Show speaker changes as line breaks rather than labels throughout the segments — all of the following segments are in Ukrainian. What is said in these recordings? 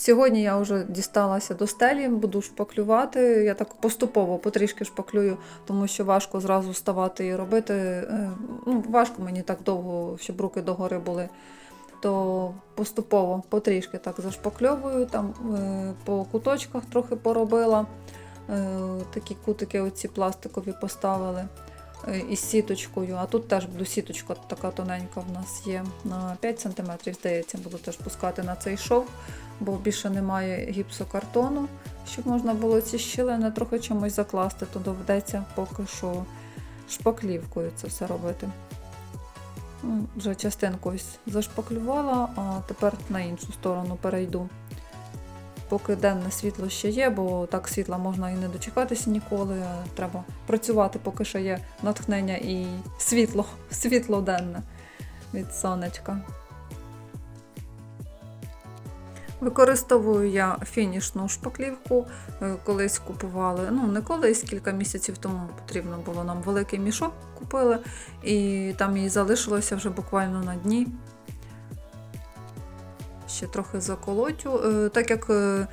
Сьогодні я вже дісталася до стелі, буду шпаклювати. Я так поступово потрішки шпаклюю, тому що важко зразу вставати і робити. Е, Ну, важко мені так довго, щоб руки догори були. То поступово потрішки так зашпакльовую, там е, по куточках трохи поробила. Е, Такі кутики оці пластикові поставили із сіточкою. А тут теж буду сіточка така тоненька в нас є на 5 см, здається, буду теж пускати на цей шов, бо більше немає гіпсокартону, щоб можна було ці щілини трохи чимось закласти, то доведеться поки що шпаклівкою це все робити. Ну, Вже частинку ось зашпаклювала, а тепер на іншу сторону перейду. Поки денне світло ще є, бо так світла можна і не дочекатися ніколи. Треба працювати, поки ще є натхнення і світло, світло денне від сонечка. Використовую я фінішну шпаклівку. Е, Колись купували, ну не колись, кілька місяців тому потрібно було нам великий мішок купили, і там її залишилося вже буквально на дні. Ще трохи заколотю. Е, Так як е,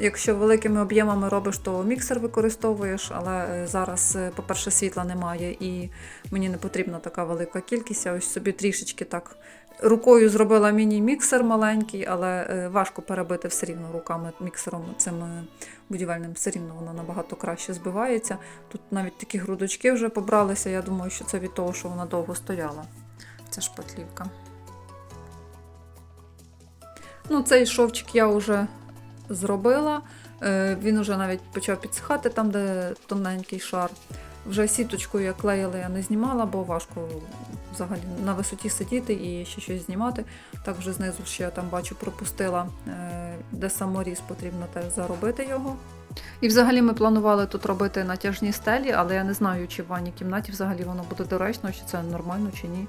якщо великими об'ємами робиш, то міксер використовуєш, але е, зараз, по-перше, світла немає і мені не потрібна така велика кількість. Я ось собі трішечки так рукою зробила міні-міксер маленький, але важко перебити все рівно руками міксером цим будівельним, все рівно воно набагато краще збивається. Тут навіть такі грудочки вже побралися. Я думаю, що це від того, що вона довго стояла. Це шпатлівка. Ну, цей шовчик я вже зробила. Е, Він вже навіть почав підсихати там, де тоненький шар. Вже сіточкою я клеїла, я не знімала, бо важко взагалі на висоті сидіти і ще щось знімати. Так вже знизу ще я там бачу, пропустила, е, де саморіз потрібно теж заробити його. І взагалі ми планували тут робити натяжні стелі, але я не знаю, чи в ванній кімнаті взагалі воно буде доречно, чи це нормально, чи ні.